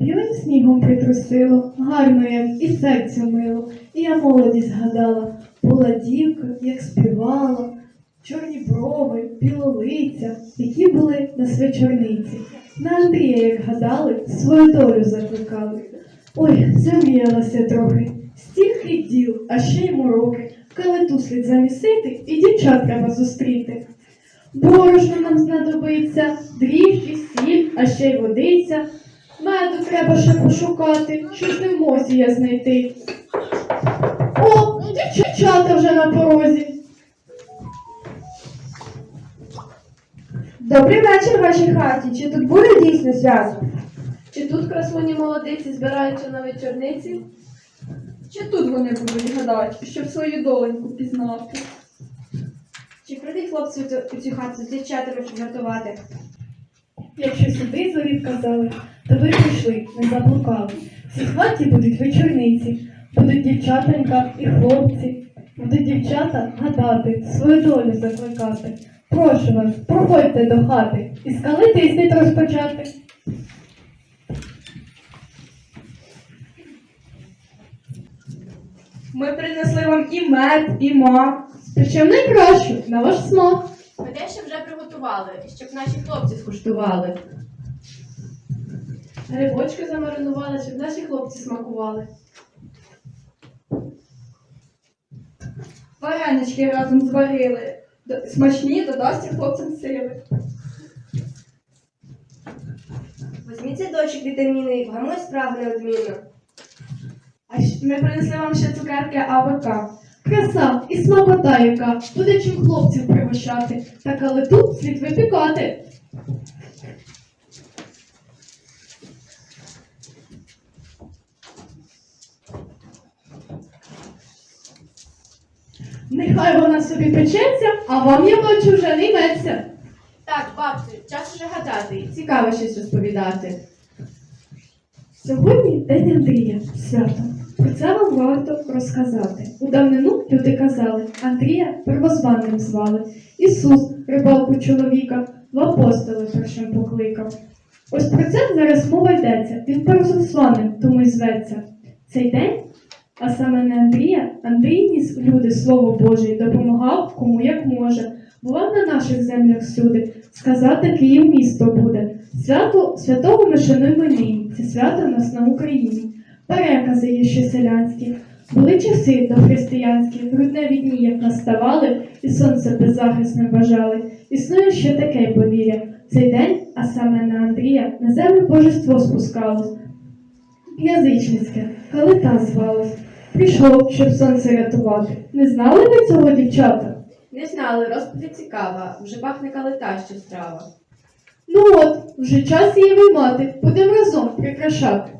Білим снігом притрусило, гарно як і серце мило, і я молодість згадала. Була дівка, як співала, чорні брови, білолиця, які були на свечорниці. На Андрія, як гадали, свою долю закликали. Ой, замріялася трохи, стільки діл, а ще й мороки. Калиту слід замісити і дівчат треба зустріти. Борошно нам знадобиться, дріжджі, сіль, а ще й водиця. Меду треба ще пошукати, щось не можу я знайти. О, дівчата вже на порозі. Добрий вечір в вашій хаті. Чи тут буде дійсно свято? Чи тут красуні молодиці збираються на вечорниці? Чи тут вони будуть гадати, щоб свою доленьку пізнати? Чи прийдуть хлопці у цю- у цю хату з дівчатами щоб жартувати? Якщо сюди зорі казали, то ви прийшли, не заблукали. В цій хаті будуть вечорниці, будуть дівчатонька і хлопці. Будуть дівчата гадати, свою долю закликати. Прошу вас, проходьте до хати і скалити і слід розпочати. Ми принесли вам і мед, і мак. Причому найкраще на ваш смак. Ми дещо вже приготували, щоб наші хлопці скуштували. Грибочки замаринували, щоб наші хлопці смакували. Варенички разом зварили. Смачні додасть хлопцям сили. Візьміть дочок вітаміни, гамуй справу неодмінно. А ми принесли вам ще цукерки АВК. Краса і смакота яка, буде чим хлопців пригощати, так але тут слід випікати. Нехай вона собі печеться, а вам я бачу вже не йметься. Так, бабцю, час уже гадати, цікаво щось розповідати. Сьогодні день Андрія, свято. Про це вам варто розказати. У давнину люди казали, Андрія первозванним звали. Ісус, рибалку чоловіка, в апостоли першим покликав. Ось про це зараз мова йдеться. Він первозванним тому й зветься. Цей день, а саме не Андрія, Андрій ніс люди Слово Боже і допомагав кому як може. Бував на наших землях всюди. Сказати Київ місто буде. Свято святого ми шануємо нині. Це свято нас на Україні. Перекази є ще селянські. Були часи дохристиянські, грудневі дні, як наставали, і сонце беззахисним бажали. Існує ще таке повір'я. Цей день, а саме на Андрія, на землю божество спускалось. Язичницьке, калита звалось. Прийшло, щоб сонце рятувати. Не знали ви цього, дівчата? Не знали, розповідь цікава, вже пахне калита, що страва. Ну от, вже час її виймати, будемо разом прикрашати.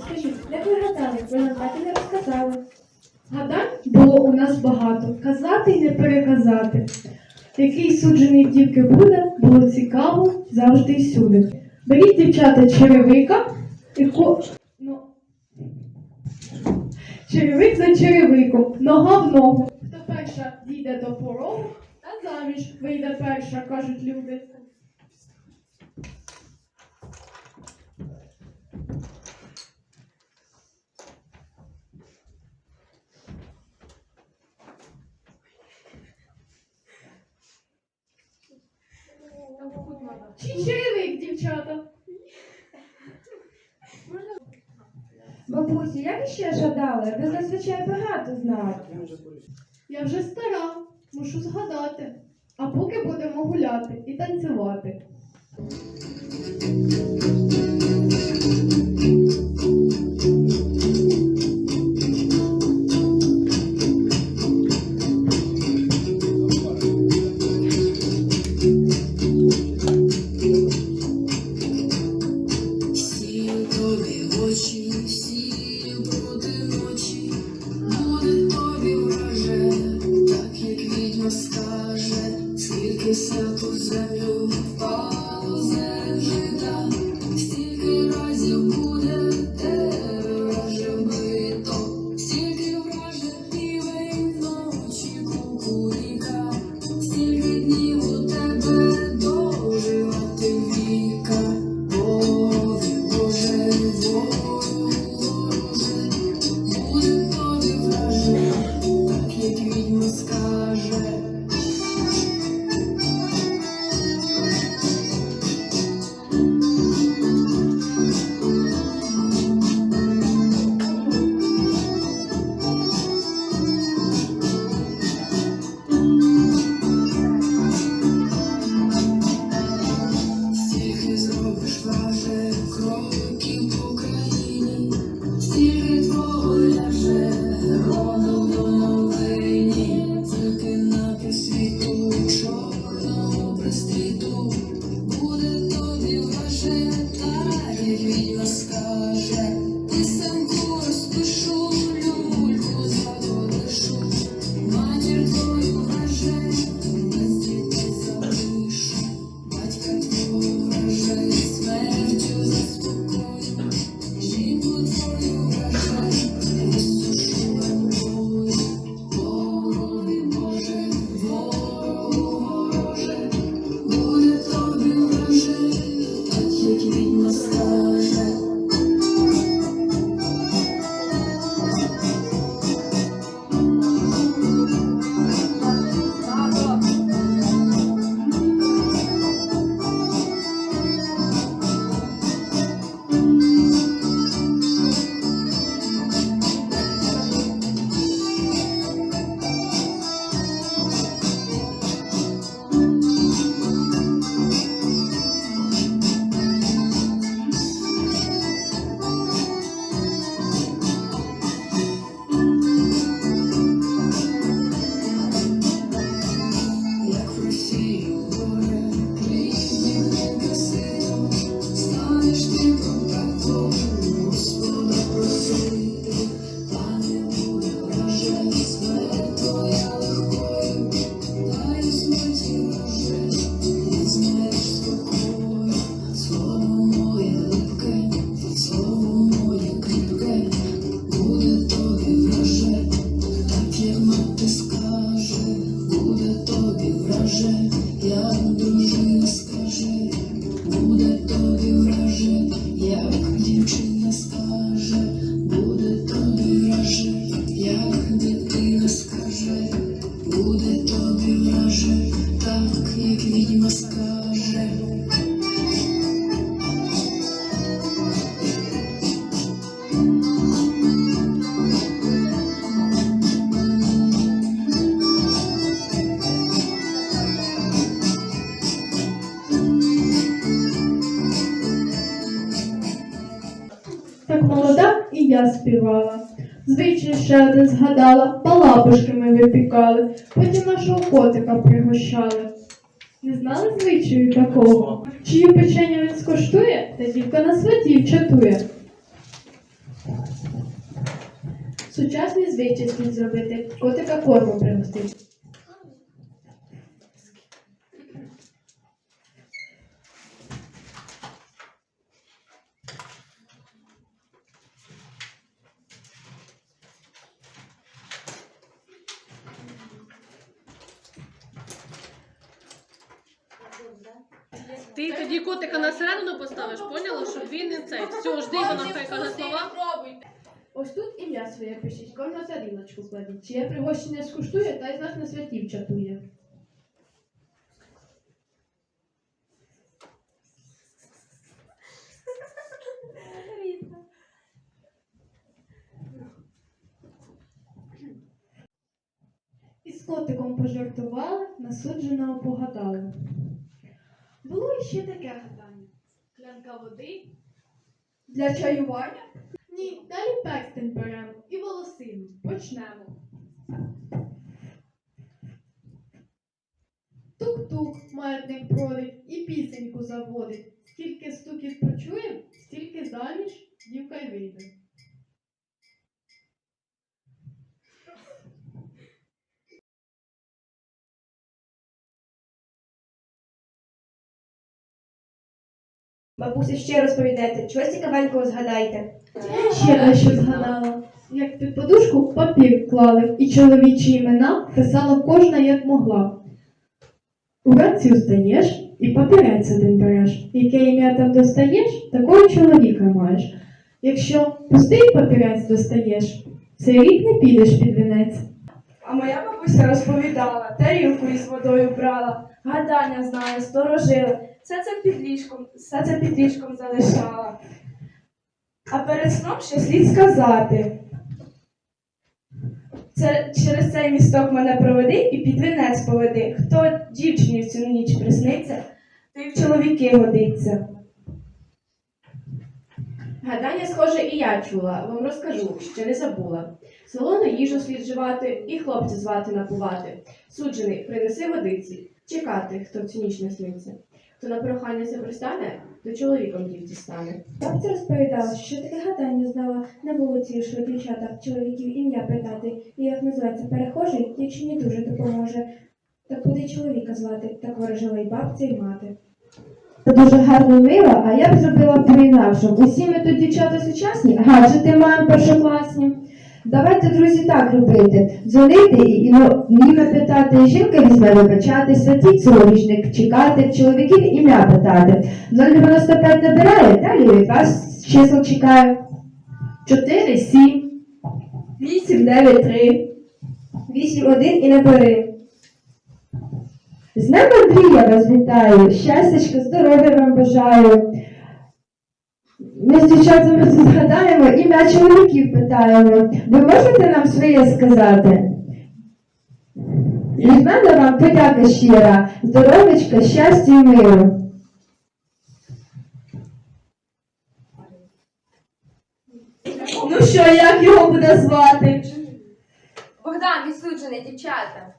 Скажіть, як ви гадали, ви нам так і не розказали. Гадань було у нас багато, казати й не переказати. Який суджений дівки буде, було цікаво завжди й всюди. Беріть дівчата черевика і ко... Ну... Черевик за черевиком, нога в ногу. Хто перша дійде до порогу, та заміж вийде перша, кажуть люди. Чи черевик, дівчата? Бабусю, як іще жадали? Ви зазвичай багато знаєте. Я вже стара, мушу згадати. А поки будемо гуляти і танцювати. Яке свято в землю впало ще один згадала, палапушки ми випікали, потім нашого котика пригощали. Не знали звичаю такого? Чию печення він скоштує, та дівка на святів чатує. Сучасний звичай слід зробити, котика корму пригостити. Ти тоді котика на середину поставиш, поняла, щоб він не цей. Все, жди, вона хай каже слова. Ось тут ім'я своє пишіть, кожна тарілочку кладіть. Чиє пригощення скуштує, та й з нас на святів чатує. Із котиком пожартували, насудженого погадали. Було іще таке гадання. Клянка води. Для чаювання Ні, далі перстень беремо і волосину. Почнемо. Тук-тук, маятник бродить і пісеньку заводить. Скільки стукіт почує, стільки заміж дівка й вийде. Бабуся, ще розповідайте, чогось цікавенького згадайте. Ще дещо згадала. Як під подушку папір клали, і чоловічі імена писала кожна як могла. Уранці встаєш і папірець один береш. Яке ім'я там достаєш, такого чоловіка маєш. Якщо пустий папірець достаєш, цей рік не підеш під вінець. А моя бабуся розповідала, тарілку із водою брала, гадання знає, сторожили. Все це під ліжком, все це під ліжком залишала. А перед сном ще слід сказати. Це, через цей місток мене проведи і під вінець поведи. Хто дівчині в цю ніч присниться, той в чоловіки годиться. Гадання, схоже, і я чула. Вам розкажу, ще не забула. Солону їжу слід вживати і хлопця звати напувати. Суджений, принеси водиці, чекати, хто в цю ніч не Хто на прохання це пристане, то чоловіком дівці стане. Бабця розповідала, що таке гадання знала на вулиці йшли дівчата, чоловіків ім'я питати, і як називається перехожий, дівчині дуже допоможе. Так куди чоловіка звати, так ворожила й бабця, й мати. Це дуже гарно і мило, а я б зробила по-інакшому. Усі ми тут дівчата сучасні, гаджети маємо першокласні. Давайте, друзі, так робити. Дзвонити і, ну, ім'я питати, жінка візьме вибачати, святіть сорічник, чекати, чоловіків ім'я питати. 095 набирає, далі від вас чисел чекаю. 4, 7, 8, 9, 3. 8, 1 і не бери. З Днем Андрія вас вітаю, щастячка, здоров'я вам бажаю. Ми з дівчатами згадаємо, ім'я чоловіків питаємо. Ви можете нам своє сказати? Від мене вам подяка щира, здоров'ячка, щастя і миру. Ну що, як його буде звати? Богдан, відсуджений, дівчата.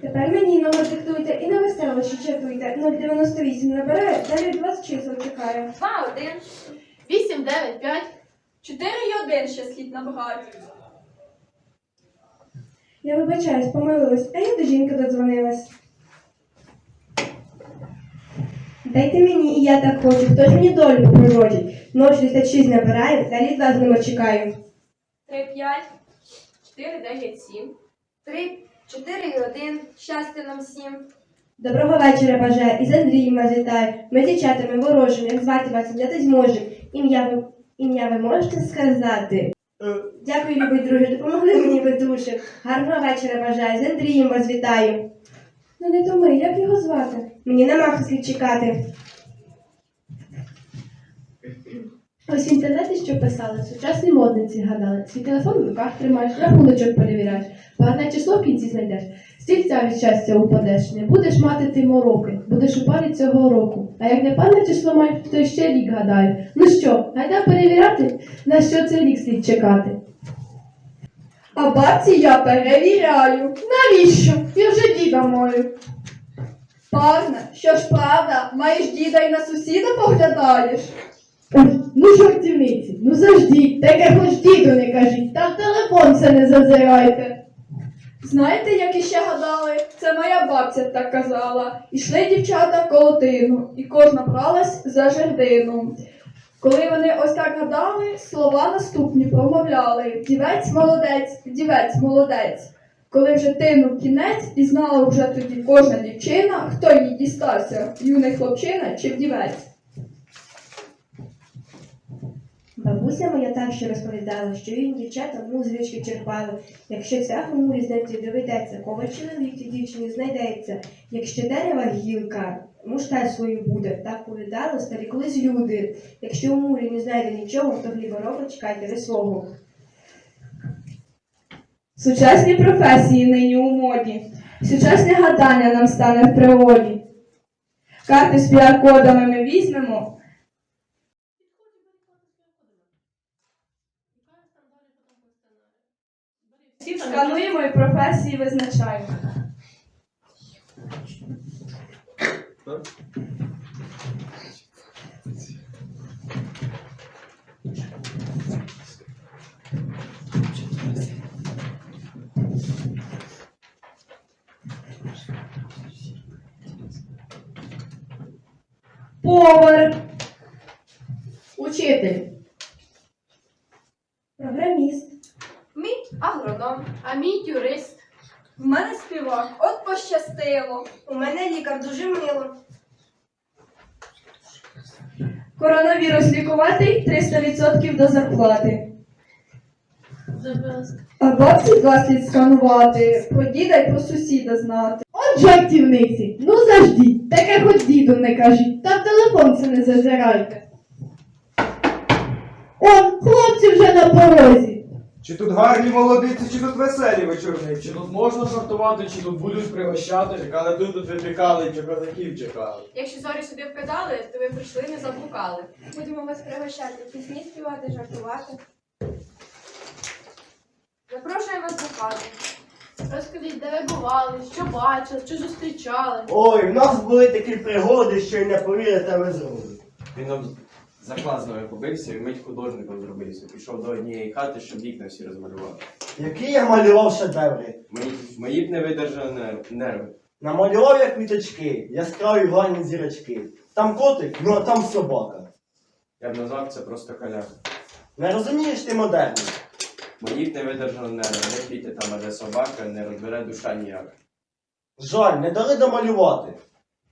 Тепер мені номер диктуйте і на веселощі чатуйте. 098 набирає, далі від вас чисел чекаю. 2, 1, 8, 9, 5. Чотири і один ще слід набагати. Я вибачаюсь, помилилась, а я до жінки додзвонилась. Дайте мені, і я так хочу. Хто ж мені долю попророчить? 066 набираю, далі від вас номер чекаю. 3, 5, 4, 9, 7. 3, 4 і 1. Щастя нам всім. Доброго вечора бажаю. Із Андрієм вас вітаю. Ми дівчатами ворожимо, як звати вас взяти зможемо. Ім'я ви, ім'я ви можете сказати? Дякую, любий друже, допомогли мені ви дуже. Гарного вечора бажаю. З Андрієм вас вітаю. Ну не то ми, як його звати? Мені на Маха слід чекати. Ось в інтернеті що писали, сучасні модниці гадали. Свій телефон в руках тримаєш, рахуночок перевіряєш, гарне число в кінці знайдеш. Стільця від щастя упадеш, не будеш мати ти мороки, будеш у парі цього року. А як не парне число маєш, то ще рік гадаю. Ну що, гайда перевіряти, на що цей рік слід чекати. А бабці я перевіряю. Навіщо? Я вже діда маю. Парне, що ж правда, маєш діда і на сусіда поглядаєш? Ну жартівниці, ну заждіть, таке хоч діду не кажіть, та в телефон це не зазирайте. Знаєте, як іще гадали? Це моя бабця так казала. Ішли дівчата коло тину, і кожна бралась за жердину. Коли вони ось так гадали, слова наступні промовляли: Дівець молодець, дівець молодець. Коли вже тину кінець, і знала вже тоді кожна дівчина, хто їй дістався, юний хлопчина чи вдівець. Бабуся моя так ще розповідала, що їм дівчата ну звички черпали. Якщо ця хмурі знайти доведеться, кого чоловік тій дівчині знайдеться. Якщо дерева гілка, мушталь свою буде, так повідали старі колись люди. Якщо у мурі не знайде нічого, то хлібороба чекайте веслого. Сучасні професії нині у моді. Сучасне гадання нам стане в пригоді. Карти з піар-кодами ми візьмемо. Скануємо і професії визначаємо. Повар, вчитель? Програміст. Агроном. А мій юрист. В мене співак. От пощастило. У мене лікар дуже мило. Коронавірус лікувати 300% до зарплати. А бабці слід сканувати. Про діда й про сусіда знати. От жартівниці. Ну завжди. Таке хоч діду не кажіть. Та в телефон це не зазирайте. Он, хлопці вже на порозі. Чи тут гарні молодиці, чи тут веселі вечорниці? Чи тут можна жартувати, чи тут будуть пригощати? Чекали тут, тут випікали, чи козаків чекали. Якщо зорі сюди вкидали, то ви прийшли не заблукали. Будемо вас пригощати, пісні співати, жартувати. Запрошуємо вас до хати. Розкажіть, де ви бували, що бачили, що зустрічали. Ой, в нас були такі пригоди, що й не повірите ви. Він об заклад побився і мить художником зробився. Пішов до однієї хати, щоб вікна всі розмалювати. Які я малював шедеври. Мої, мої б не видержали нерви. Намалював я квіточки, яскраві гарні зірочки. Там котик, ну а там собака. Я б назвав це просто халяка. Не розумієш ти модерний? Мої б не видержали нерви. Де квіти там, а де собака, не розбере душа ніяк. Жаль, не дали домалювати.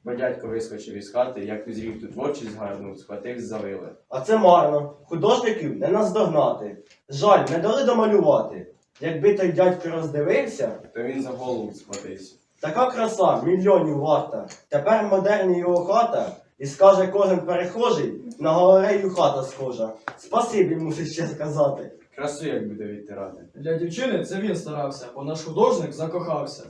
Бо дядько вискочив із хати, як узрів тут в очі згарнув, схватив, завили. А це марно. Художників не наздогнати. Жаль, не дали домалювати. Якби той дядько роздивився, То він за голову схватився. така краса мільйонів варта. Тепер модерні його хата, і скаже кожен перехожий, на галерею хата схожа. Спасибі мусиш ще сказати. Красу як буде відтирати. Для дівчини це він старався, бо наш художник закохався.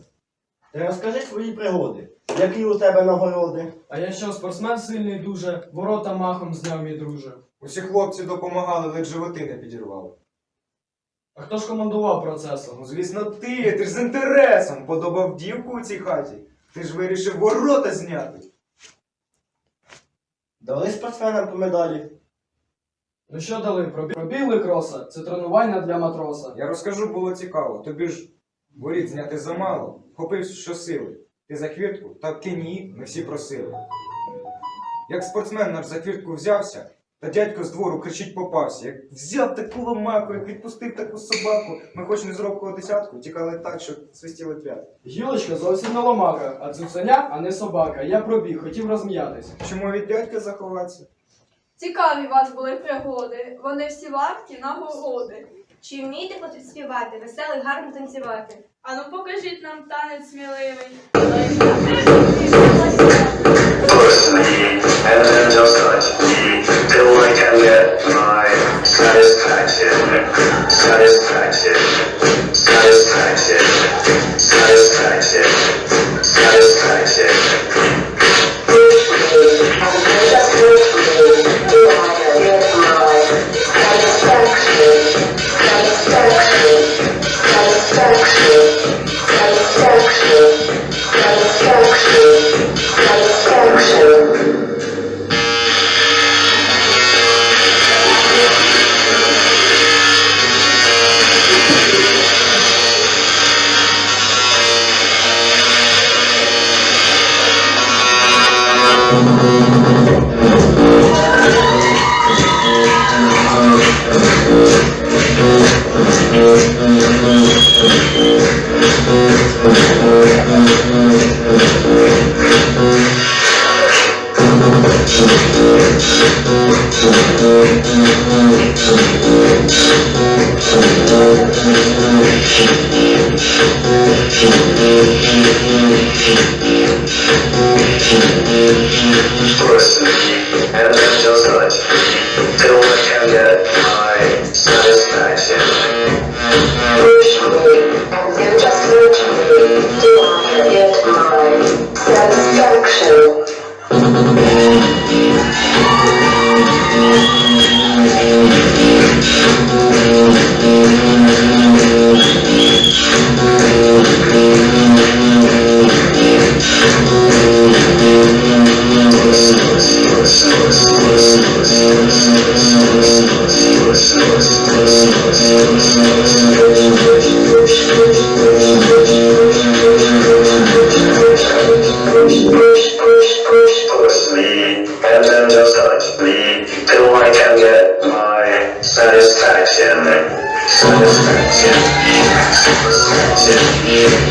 Ти розкажи свої пригоди. Які у тебе нагороди? А я що, спортсмен сильний дуже, ворота махом зняв мій друже. Усі хлопці допомагали, ледь животи не підірвали. А хто ж командував процесом? Ну, звісно, ти, ти ж з інтересом подобав дівку у цій хаті. Ти ж вирішив ворота зняти. Дали спортсменам по медалі. Ну що дали? Пробі- Пробігли кроса, це тренування для матроса. Я розкажу, було цікаво. Тобі ж воріт зняти замало. Хопив щосили. Ти за хвіртку? Так і ні, ми всі просили. Як спортсмен наш за хвіртку взявся, та дядько з двору кричить попався. Як взяв таку ломаку, як відпустив таку собаку, ми хоч не з робкого десятку, тікали так, що свистіли п'ят. Гілочка зовсім не ломака, а цуценя, а не собака. Я пробіг, хотів розм'ятись. Чому від дядька заховатися? Цікаві у вас були пригоди. Вони всі варті нагороди. Чи вмієте співати, веселий, гарно танцювати? Ану покажіть нам танець сміливий.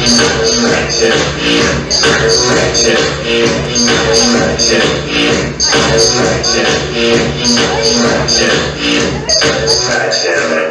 satisfaction, satisfaction, satisfaction, satisfaction, satisfaction, satisfaction.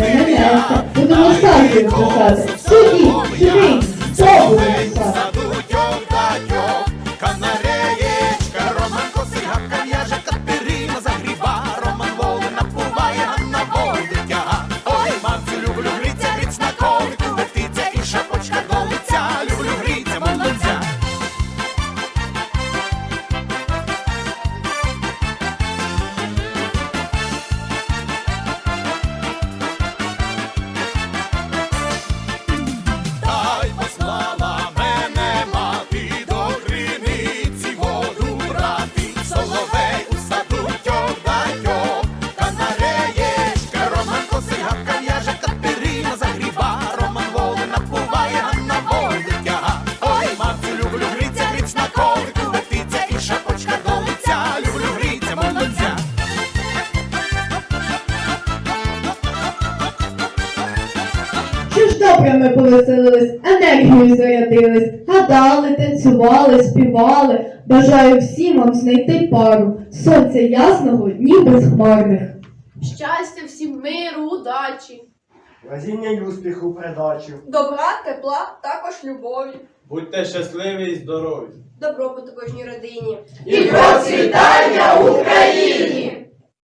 Neden mi? Bunu nasıl takip edeceğiz zaten? танцювали, співали. Бажаю всім вам знайти пару сонця ясного, днів хмарних. Щастя, всім миру, удачі, Везіння й успіху передачі. добра, тепла, також любові, Будьте щасливі і здорові! добробуту кожній родині. І процвітання Україні!